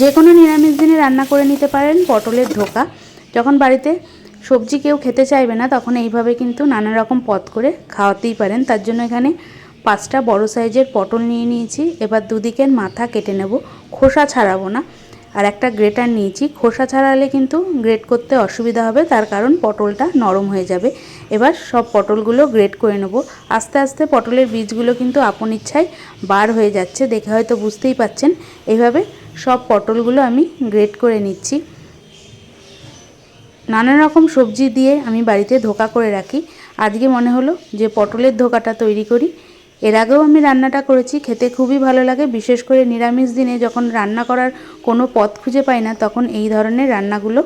যে কোনো নিরামিষ দিনে রান্না করে নিতে পারেন পটলের ধোকা যখন বাড়িতে সবজি কেউ খেতে চাইবে না, তখন এইভাবে কিন্তু নানা রকম পদ করে খাওয়াতেই পারেন। তার জন্য এখানে পাঁচটা বড় সাইজের পটল নিয়ে নিয়েছি। এবার দুদিকের মাথা কেটে নেব। খোসা ছাড়াবো না। আর একটা গ্রেটার নিয়েছি। খোসা ছাড়ালে কিন্তু গ্রেট করতে অসুবিধা হবে। তার কারণ পটলটা নরম হয়ে যাবে। এবার সব পটলগুলো গ্রেট করে নেব। আস্তে আস্তে পটলের বীজগুলো কিন্তু আপন ইচ্ছায় বার হয়ে যাচ্ছে। দেখে হয়তো বুঝতেই পাচ্ছেন। এইভাবে সব পটলগুলো আমি গ্রেট করে নিচ্ছি। নানা রকম সবজি দিয়ে আমি বাড়িতে ধোকা করে রাখি। আজকে মনে হলো যে পটলের ধোকাটা তৈরি করি। এর আগেও আমি রান্নাটা করেছি, খেতে খুবই ভালো লাগে। বিশেষ করে নিরামিষ দিনে যখন রান্না করার কোনো পথ খুঁজে পাই না, তখন এই ধরনের রান্নাগুলো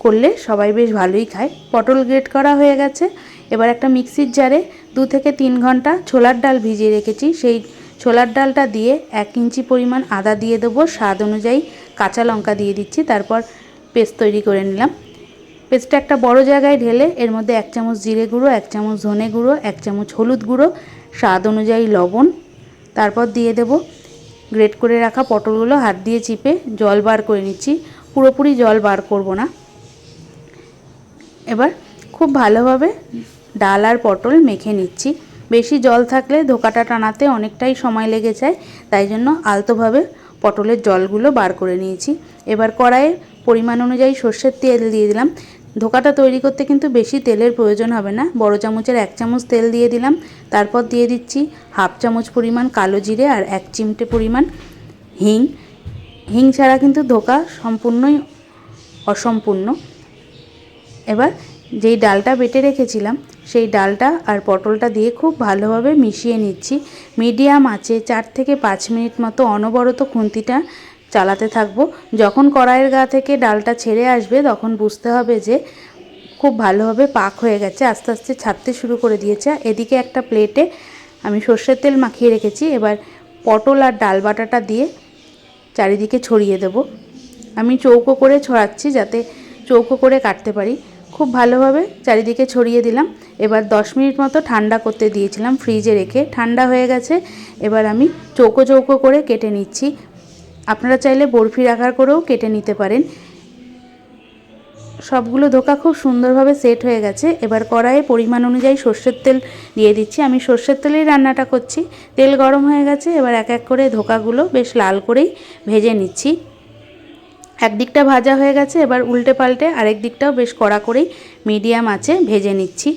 করলে সবাই বেশ ভালোই খায়। পটল গ্রেট করা হয়ে গেছে। এবার একটা মিক্সির জারে দু থেকে তিন ঘণ্টা ছোলার ডাল ভিজিয়ে রেখেছি। সেই ছোলার ডালটা দিয়ে এক ইঞ্চি পরিমাণ আদা দিয়ে দেবো। স্বাদ অনুযায়ী কাঁচা লঙ্কা দিয়ে দিচ্ছি, তারপর পেস্ট তৈরি করে নিলাম। পেস্টটা একটা বড় জায়গায় ঢেলে এর মধ্যে এক চামচ জিরে গুঁড়ো, এক চামচ ধনে গুঁড়ো, এক চামচ হলুদ গুঁড়ো, স্বাদ অনুযায়ী লবণ, তারপর দিয়ে দেব গ্রেট করে রাখা পটলগুলো। হাত দিয়ে চিপে জল বার করে নিচ্ছি, পুরোপুরি জল বার করব না। এবার খুব ভালোভাবে ডাল আর পটল মেখে নিচ্ছি। বেশি জল থাকলে ধোকাটা টানাতে অনেকটাই সময় লেগে যায়, তাই জন্য আলতোভাবে পটলের জলগুলো বার করে নিয়েছি। এবার কড়াইয়ে পরিমাণ অনুযায়ী সর্ষের তেল দিয়ে দিলাম। ধোকাটা তৈরি করতে কিন্তু বেশি তেলের প্রয়োজন হবে না। বড় চামচের এক চামচ তেল দিয়ে দিলাম। তারপর দিয়ে দিচ্ছি হাফ চামচ পরিমাণ কালো জিরে আর এক চিমটে পরিমাণ হিং। হিং ছাড়া কিন্তু ধোকা সম্পূর্ণই অসম্পূর্ণ। এবার যেই ডালটা বেটে রেখেছিলাম, সেই ডালটা আর পটলটা দিয়ে খুব ভালোভাবে মিশিয়ে নিচ্ছি। মিডিয়াম আছে, চার থেকে পাঁচ মিনিট মতো অনবরত খুন্তিটা চালাতে থাকব। যখন কড়াইয়ের গা থেকে ডালটা ছেড়ে আসবে, তখন বুঝতে হবে যে খুব ভালোভাবে পাক হয়ে গেছে, আস্তে আস্তে ছাড়তে শুরু করে দিয়েছে। এদিকে একটা প্লেটে আমি সর্ষের তেল মাখিয়ে রেখেছি। এবার পটল আর ডাল বাটাটা দিয়ে চারিদিকে ছড়িয়ে দেব। আমি চৌকো করে ছড়াচ্ছি যাতে চৌকো করে কাটতে পারি। খুব ভালোভাবে চারিদিকে ছড়িয়ে দিলাম। এবার দশ মিনিট মতো ঠান্ডা করতে দিয়েছিলাম ফ্রিজে রেখে। ঠান্ডা হয়ে গেছে। এবার আমি চৌকো চৌকো করে কেটে নিচ্ছি। আপনারা চাইলে বরফির আকার করেও কেটে নিতে পারেন। সবগুলো ধোকা খুব সুন্দরভাবে সেট হয়ে গেছে। এবার কড়াইয়ে পরিমাণ অনুযায়ী সর্ষের তেল দিয়ে দিচ্ছি। আমি সর্ষের তেলেই রান্নাটা করছি। তেল গরম হয়ে গেছে। এবার এক এক করে ধোকাগুলো বেশ লাল করেই ভেজে নিচ্ছি। একদিকটা ভাজা হয়ে গেছে, এবার উল্টে পাল্টে আরেক দিকটাও বেশ কড়া করেই মিডিয়াম আছে ভেজে নিচ্ছি।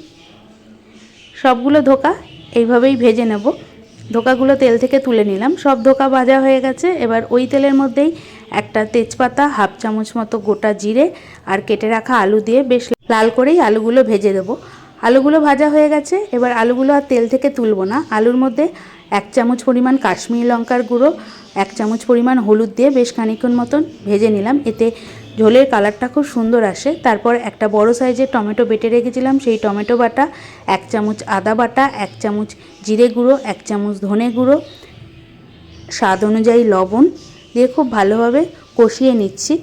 সবগুলো ধোকা এইভাবেই ভেজে নেব। ধোকাগুলো তেল থেকে তুলে নিলাম। সব ধোকা ভাজা হয়ে গেছে। এবার ওই তেলের মধ্যেই একটা তেজপাতা হাফ চামচ মতো গোটা জিরে আর কেটে রাখা আলু দিয়ে বেশ লাল করেই আলুগুলো ভেজে দেবো। আলুগুলো ভাজা হয়ে গেছে। এবার আলুগুলো আর তেল থেকে তুলবো না। আলুর মধ্যে এক চামচ পরিমাণ কাশ্মীরি লঙ্কার গুঁড়ো, এক চামচ পরিমাণ হলুদ দিয়ে বেশ খানিক্ষণ মতন ভেজে নিলাম। এতে ঝোলের কালারটা খুব সুন্দর আসে। তারপর একটা বড় সাইজের টমেটো বেটে রেখেছিলাম। সেই টমেটো বাটা, এক চামচ আদা বাটা, এক চামচ জিরে গুঁড়ো, এক চামচ ধনে গুঁড়ো, স্বাদ অনুযায়ী লবণ দিয়ে খুব ভালোভাবে কষিয়ে নিচ্ছি।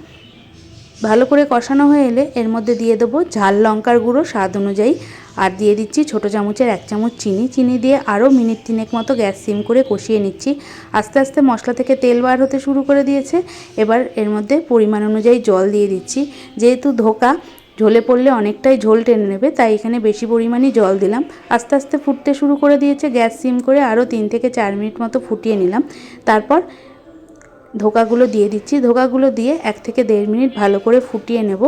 ভালো করে কষানো হয়ে এলে এর মধ্যে দিয়ে দেবো ঝাল লঙ্কার গুঁড়ো স্বাদ অনুযায়ী। আর দিয়ে দিচ্ছি ছোটো চামচের এক চামচ চিনি। চিনি দিয়ে আরও মিনিট তিনেক মতো গ্যাস সিম করে কষিয়ে নিচ্ছি। আস্তে আস্তে মশলা থেকে তেল বার হতে শুরু করে দিয়েছে। এবার এর মধ্যে পরিমাণ অনুযায়ী জল দিয়ে দিচ্ছি। যেহেতু ধোকা, ঝোলে পড়লে অনেকটাই ঝোল টেনে নেবে, তাই এখানে বেশি পরিমাণই জল দিলাম। আস্তে আস্তে ফুটতে শুরু করে দিয়েছে গ্যাস সিম করে আরও তিন থেকে চার মিনিট মতো ফুটিয়ে নিলাম। তারপর ধোকাগুলো দিয়ে দিচ্ছি। ধোকাগুলো দিয়ে এক থেকে দেড় মিনিট ভালো করে ফুটিয়ে নেব।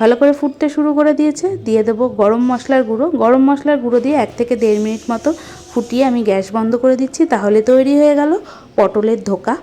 ভালো করে ফুটতে শুরু করে দিয়েছে। দিয়ে দেবো গরম মশলার গুঁড়ো। গরম মশলার গুঁড়ো দিয়ে এক থেকে দেড় মিনিট মতো ফুটিয়ে আমি গ্যাস বন্ধ করে দিচ্ছি। তাহলে তৈরি হয়ে গেল পটলের ধোকা।